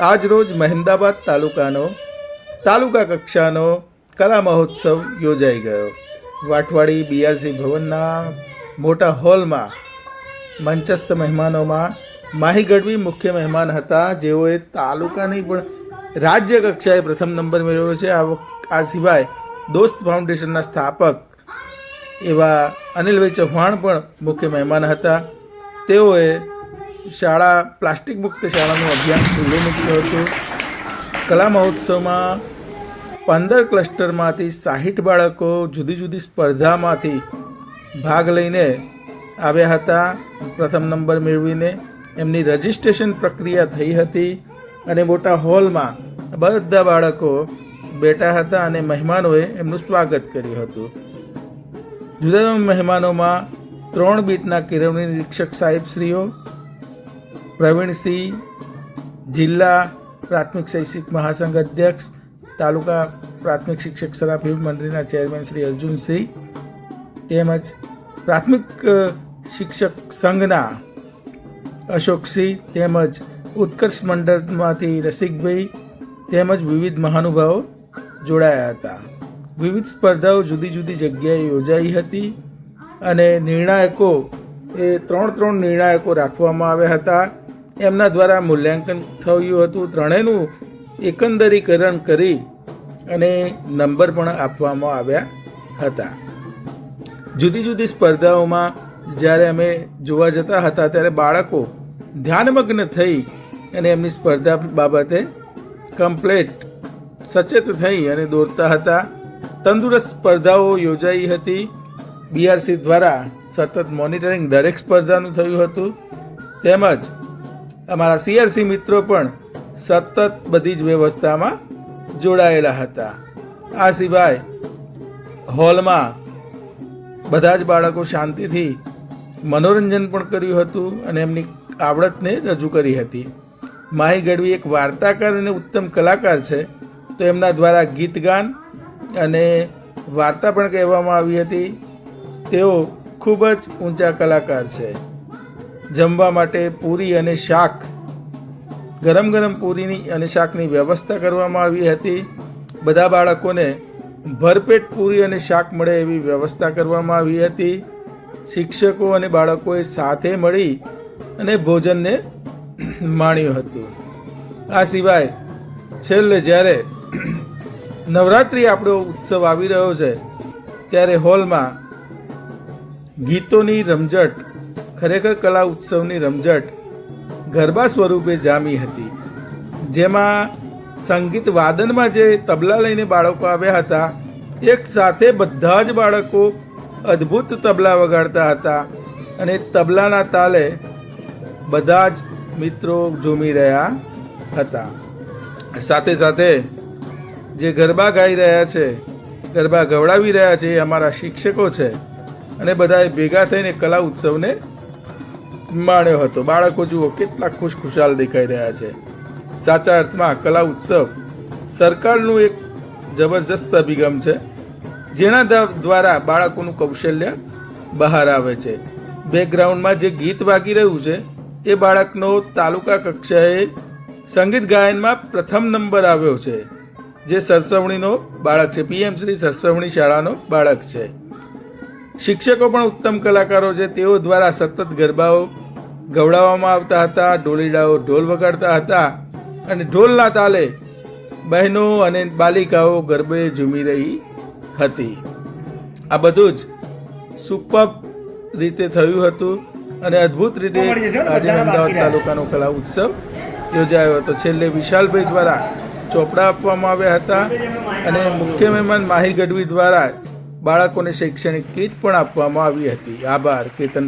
આજ રોજ મહેમદાબાદ તાલુકાનો તાલુકા કક્ષાનો કલા મહોત્સવ યોજાઈ ગયો. વાટવાડી બીઆરસી ભવનના મોટા હોલમાં મંચસ્થ મહેમાનોમાં માહી ગઢવી મુખ્ય મહેમાન હતા. જેઓએ તાલુકાની પણ રાજ્ય કક્ષાએ પ્રથમ નંબર મેળવ્યો છે. આ આ સિવાય દોસ્ત ફાઉન્ડેશનના સ્થાપક એવા અનિલભાઈ ચૌહાણ પણ મુખ્ય મહેમાન હતા. તેઓએ શાળા, પ્લાસ્ટિક મુક્ત શાળાનું અભિયાન ખુલ્લું મૂક્યું હતું કલા મહોત્સવમાં પંદર ક્લસ્ટરમાંથી સાહીઠ બાળકો જુદી જુદી સ્પર્ધામાંથી ભાગ લઈને આવ્યા હતા. પ્રથમ નંબર મેળવીને એમની રજિસ્ટ્રેશન પ્રક્રિયા થઈ હતી અને મોટા હોલમાં બધા બાળકો બેઠા હતા અને મહેમાનોએ એમનું સ્વાગત કર્યું હતું. જુદા જુદા મહેમાનોમાં ત્રણ બીટના કેળવણી નિરીક્ષક સાહેબશ્રીઓ પ્રવીણસિંહ જિલ્લા પ્રાથમિક શૈક્ષિક મહાસંઘ અધ્યક્ષ, તાલુકા પ્રાથમિક શિક્ષક સલાહ મંડળીના ચેરમેન શ્રી અર્જુનસિંહ તેમજ પ્રાથમિક શિક્ષક સંઘના અશોકસિંહ તેમજ ઉત્કર્ષ મંડળમાંથી રસિકભાઈ, તેમજ વિવિધ મહાનુભાવો જોડાયા હતા. વિવિધ સ્પર્ધાઓ જુદી જુદી જગ્યાએ યોજાઈ હતી અને નિર્ણાયકો, એ ત્રણ ત્રણ નિર્ણાયકો રાખવામાં આવ્યા હતા. એમના દ્વારા મૂલ્યાંકન થયું હતું. ત્રણેયનું એકંદરીકરણ કરી અને નંબર પણ આપવામાં આવ્યા હતા. જુદી જુદી સ્પર્ધાઓમાં જ્યારે અમે જોવા જતા હતા ત્યારે બાળકો ધ્યાનમગ્ન થઈ અને એમની સ્પર્ધા બાબતે કમ્પ્લેટ સચેત થઈ અને દોરતા હતા. તંદુરસ્ત સ્પર્ધાઓ યોજાઈ હતી. બીઆરસી દ્વારા સતત મોનિટરિંગ દરેક સ્પર્ધાનું થયું હતું. તેમજ અમારા સીઆરસી મિત્રો પણ સતત બધી જ વ્યવસ્થામાં જોડાયેલા હતા. આ સિવાય હોલમાં બધા જ બાળકો શાંતિથી મનોરંજન પણ કર્યું હતું અને એમની આવડતને રજૂ કરી હતી. માહી ગઢવી એક વાર્તાકાર અને ઉત્તમ કલાકાર છે. તો એમના દ્વારા ગીત ગાન અને વાર્તા પણ કહેવામાં આવી હતી. તેઓ ખૂબ જ ઊંચા કલાકાર છે. જમવા માટે પૂરી અને શાક, ગરમ ગરમ પૂરીની અને શાકની વ્યવસ્થા કરવામાં આવી હતી. બધા બાળકોને ભરપેટ પૂરી અને શાક મળે એવી વ્યવસ્થા કરવામાં આવી હતી. શિક્ષકો અને બાળકોએ સાથે મળી અને ભોજનને માણ્યું હતું. આ સિવાય છેલ્લે જ્યારે નવરાત્રિ આપણો ઉત્સવ આવી રહ્યો છે, ત્યારે હોલમાં ગીતોની રમઝટ ખરેખર કલા ઉત્સવની રમઝટ ગરબા સ્વરૂપે જામી હતી. જેમાં સંગીત વાદનમાં જે તબલા લઈને બાળકો આવ્યા હતા, એક સાથે બધા જ બાળકો અદ્ભુત તબલા વગાડતા હતા અને તબલાના તાલે બધા જ મિત્રો ઝૂમી રહ્યા હતા. સાથે સાથે જે ગરબા ગાઈ રહ્યા છે, ગરબા ગવડાવી રહ્યા છે એ અમારા શિક્ષકો છે અને બધાએ ભેગા થઈને કલા ઉત્સવને માણ્યો હતો. બાળકો જુઓ, કેટલા ખુશ ખુશાલ દેખાઈ રહ્યા છે. સાચા અર્થમાં કલા ઉત્સવ સરકારનું એક જબરજસ્ત અભિગમ છે, જેના દ્વારા બાળકોનું કૌશલ્ય બહાર આવે છે. બેકગ્રાઉન્ડમાં જે ગીત વાગી રહ્યું છે, એ બાળકનો તાલુકા કક્ષાએ સંગીત ગાયનમાં પ્રથમ નંબર આવ્યો છે, જે સરસવણીનો બાળક છે. પીએમ શ્રી સરસવણી શાળાનો બાળક છે. શિક્ષકો પણ ઉત્તમ કલાકારો છે. તેઓ દ્વારા સતત ગરબાઓ ગવડાવવામાં આવતા હતા ઢોલીડાઓ ઢોલ વગાડતા હતા અને ઢોલના તાલે બહેનો અને બાલિકાઓ ગરબે ઝૂમી રહી હતી. આ બધું જ સુપર રીતે થયું હતું અને અદ્ભુત રીતે આજે અમદાવાદ તાલુકાનો કલા ઉત્સવ યોજાયો હતો. છેલ્લે વિશાલભાઈ દ્વારા ચોપડા આપવામાં આવ્યા હતા અને મુખ્ય મહેમાન માહી ગઢવી દ્વારા બાળકોને શૈક્ષણિક કીટ પણ આપવામાં આવી હતી. આભાર કેતન